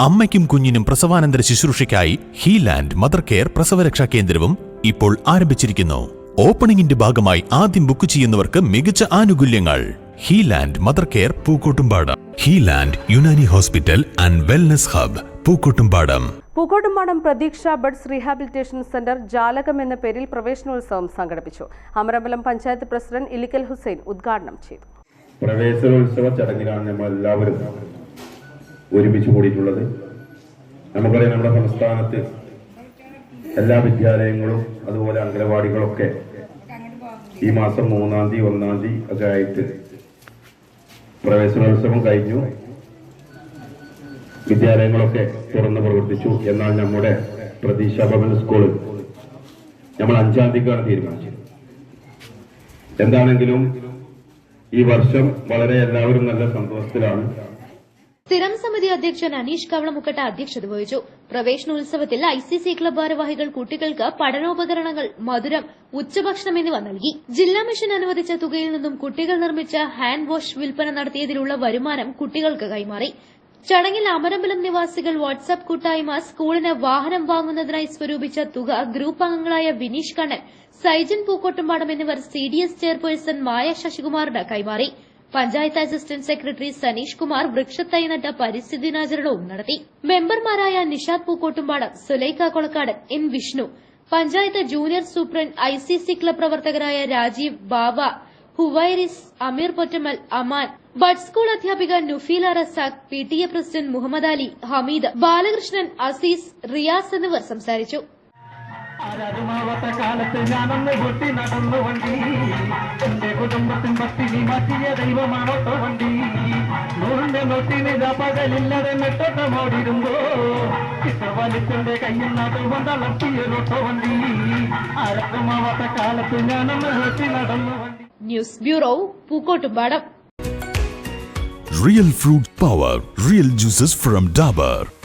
അമ്മയ്ക്കും കുഞ്ഞിനും പ്രസവാനന്തര ശുശ്രൂഷയ്ക്കായി ഹീലാൻഡ് mother care പ്രസവരക്ഷാ കേന്ദ്രവും ഇപ്പോൾ ആരംഭിച്ചിരിക്കുന്നു. ഓപ്പണിംഗിന്റെ ഭാഗമായി ആദ്യം ബുക്ക് ചെയ്യുന്നവർക്ക് മികച്ച ആനുകൂല്യങ്ങൾ. Healand mother care Pookkottumpadam. Healand Unani hospital and wellness hub Pookkottumpadam. Pookkottumpadam Pratheeksha buds rehabilitation centre Jalakam എന്ന പേരിൽ പ്രവേശനോത്സവം സംഘടിപ്പിച്ചു. അമരമ്പലം പഞ്ചായത്ത് പ്രസിഡന്റ് ഇലിക്കൽ ഹുസൈൻ ഉദ്ഘാടനം ചെയ്തു. പ്രവേശനോത്സവ ചടങ്ങിലാണ് നമ്മൾ എല്ലാവരും ഒരുമിച്ച് കൂടിയിട്ടുള്ളത്. നമുക്കറിയാം നമ്മുടെ സംസ്ഥാനത്ത് എല്ലാ വിദ്യാലയങ്ങളും അതുപോലെ അംഗനവാടികളൊക്കെ ഈ മാസം മൂന്നാം തീയതി ഒന്നാം തീയതി ഒക്കെ ആയിട്ട് പ്രവേശനോത്സവം കഴിഞ്ഞു. വിദ്യാലയങ്ങളൊക്കെ തുറന്ന് പ്രവർത്തിച്ചു. എന്നാൽ നമ്മുടെ പ്രതീക്ഷ ഭവൻ സ്കൂൾ നമ്മൾ അഞ്ചാം തീയതിക്കാണ് തീരുമാനിച്ചത്. എന്താണെങ്കിലും ഈ വർഷം വളരെ എല്ലാവരും നല്ല സന്തോഷത്തിലാണ്. സ്ഥിരം സമിതി അധ്യക്ഷൻ അനീഷ് കവളമുക്കട്ട അധ്യക്ഷത വഹിച്ചു. പ്രവേശനോത്സവത്തിൽ ഐസിസി ക്ലബ് ഭാരവാഹികൾ കുട്ടികൾക്ക് പഠനോപകരണങ്ങൾ മധുരം ഉച്ചഭക്ഷണം എന്നിവ നൽകി. ജില്ലാ മിഷൻ അനുവദിച്ച തുകയിൽ നിന്നും കുട്ടികൾ നിർമ്മിച്ച ഹാൻഡ് വാഷ് വിൽപ്പന നടത്തിയതിലുള്ള വരുമാനം കുട്ടികൾക്ക് കൈമാറി. ചടങ്ങിൽ അമരമ്പലം നിവാസികൾ വാട്സ്ആപ്പ് കൂട്ടായ്മ സ്കൂളിന് വാഹനം വാങ്ങുന്നതിനായി സ്വരൂപിച്ച തുക ഗ്രൂപ്പ് അംഗങ്ങളായ വിനീഷ് കണ്ണൻ സൈജൻ പൂക്കോട്ടുംപാടം എന്നിവർ C D S chairperson Maya ശശികുമാറിന് കൈമാറി. പഞ്ചായത്ത് അസിസ്റ്റന്റ് സെക്രട്ടറി സനീഷ് കുമാർ വൃക്ഷത്തൈ നട്ട പരിസ്ഥിതി ദിനാചരണവും നടത്തി. മെമ്പർമാരായ Nishad Pookkottumpadam Sulaikha Kolakkadan N Vishnu panchayat junior superintendent I C C club പ്രവർത്തകരായ രാജീവ് ബാബ ഹുവൈറിസ് അമീർ പൊറ്റമൽ അമാൻ ബഡ് സ്കൂൾ അധ്യാപിക Nufeela Razak P T A president Muhammad Ali Hameed Balakrishnan Azeez Riyas എന്നിവർ സംസാരിച്ചു. ആരാരുമാവാത്ത കാലത്ത് ഞാനൊന്ന് കൂട്ടി നടന്നു വണ്ടി. എന്റെ കുടുംബത്തിൻ പത്തിനി മാറ്റിയ ദൈവമാണോട്ടോ വണ്ടി. നൂറിന്റെ നൊട്ടിന് പകലില്ലതെ നെട്ടോട്ടമോടിരുമ്പോ ഇഷ്ടവലിച്ചെന്റെ കയ്യിൽ നാട്ടിൽ വന്നളർത്തിയൊരോട്ടോ വണ്ടി. ആരാരുമാവാത്ത കാലത്ത് ഞാനൊന്ന് കൂട്ടി നടന്നു വണ്ടി. News bureau Pookkottumpadam. Real fruit power, real juices from Dabur.